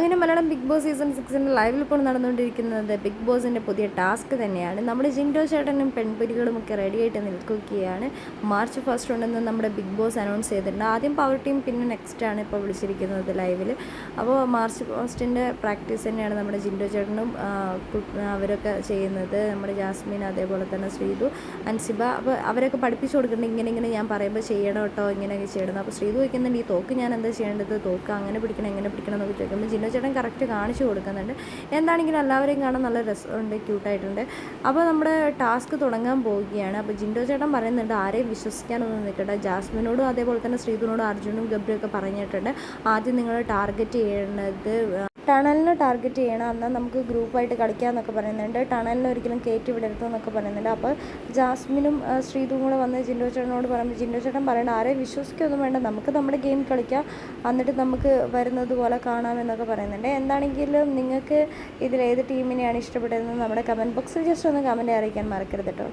അങ്ങനെ Malayalam big boss season സിക്സിന്റെ ലൈവിൽ ഇപ്പോൾ നടന്നുകൊണ്ടിരിക്കുന്നത് ബിഗ് ബോസിന്റെ പുതിയ ടാസ്ക് തന്നെയാണ്. നമ്മുടെ ജിൻഡോ ചേട്ടനും പെൺപുരികളും ഒക്കെ റെഡിയായിട്ട് നിൽക്കുകയാണ്. മാർച്ച് ഫസ്റ്റ് ഉണ്ടെന്ന് നമ്മുടെ ബിഗ് ബോസ് അനൗൺസ് ചെയ്തിട്ടുണ്ട്. ആദ്യം പവർ ടീം പിന്നെ നെക്സ്റ്റ് ആണ് ഇപ്പോൾ വിളിച്ചിരിക്കുന്നത് ലൈവിൽ അപ്പോൾ മാർച്ച് ഫസ്റ്റിന്റെ പ്രാക്ടീസ് തന്നെയാണ് നമ്മുടെ ജിൻഡോ ചേട്ടനും അവരൊക്കെ ചെയ്യുന്നത്. നമ്മുടെ ജാസ്മിൻ അതേപോലെ തന്നെ ശ്രീതു അൻസിബ. അപ്പോൾ അവരൊക്കെ പഠിപ്പിച്ചു കൊടുക്കുന്നുണ്ട്. ഇങ്ങനെ ഇങ്ങനെ ഞാൻ പറയുമ്പോൾ ചെയ്യണം കേട്ടോ ഇങ്ങനെയൊക്കെ ചെയ്യണം. അപ്പോൾ ശ്രീതു വയ്ക്കുന്നുണ്ട് ഈ തോക്ക് ഞാൻ എന്താ ചെയ്യേണ്ടത്? തോക്ക് അങ്ങനെ പിടിക്കണം എങ്ങനെ പിടിക്കണം എന്നൊക്കെ ചോദിക്കുമ്പോൾ ജിന്നോ ചേട്ടൻ കറക്റ്റ് കാണിച്ചു കൊടുക്കുന്നുണ്ട്. എന്താണെങ്കിലും എല്ലാവരെയും കാണാൻ നല്ല രസമുണ്ട് ക്യൂട്ടായിട്ടുണ്ട് അപ്പോൾ നമ്മുടെ ടാസ്ക് തുടങ്ങാൻ പോവുകയാണ്. അപ്പോൾ ജിൻഡോ ചേട്ടൻ പറയുന്നുണ്ട് ആരെയും വിശ്വസിക്കാനൊന്നും നിൽക്കട്ടെ ജാസ്മിനോടും അതേപോലെ തന്നെ ശ്രീധുനോടും അർജുനും ഗബ്രിയൊക്കെ പറഞ്ഞിട്ടുണ്ട്. ആദ്യം നിങ്ങൾ ടാർഗറ്റ് ചെയ്യേണ്ടത് ടണലിനെ ടാർഗറ്റ് ചെയ്യണം. എന്നാൽ നമുക്ക് ഗ്രൂപ്പായിട്ട് കളിക്കാമെന്നൊക്കെ പറയുന്നുണ്ട്. ടണലിനെ ഒരിക്കലും കയറ്റി വിടരുതെന്നൊക്കെ പറയുന്നുണ്ട്. അപ്പോൾ ജാസ്മിനും ശ്രീതും കൂടെ വന്ന് ജിൻഡോ ചേട്ടനോട് പറയുമ്പോൾ ജിൻഡോ ചേട്ടൻ പറയണം ആരെയും വിശ്വസിക്കൊന്നും വേണ്ട. നമുക്ക് നമ്മുടെ ഗെയിം കളിക്കാം. എന്നിട്ട് നമുക്ക് വരുന്നത് പോലെ കാണാമെന്നൊക്കെ പറയുന്നുണ്ട്. എന്താണെങ്കിലും നിങ്ങൾക്ക് ഇതിൽ ഏത് ടീമിനെയാണ് ഇഷ്ടപ്പെട്ടതെന്ന് നമ്മുടെ കമന്റ് ബോക്സിൽ ജസ്റ്റ് ഒന്ന് കമന്റ് അറിയിക്കാൻ മറക്കരുത് കേട്ടോ